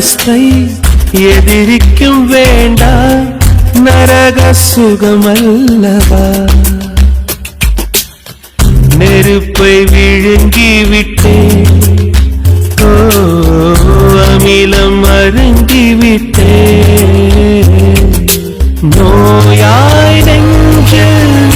மனசை எதிரிக்கும் வேண்டா நரக சுகமல்லவா? நெருப்பை விழுங்கி விட்டேன் ஓ அமிலம் அருங்கி விட்டேன் நோயாய் நெஞ்சில்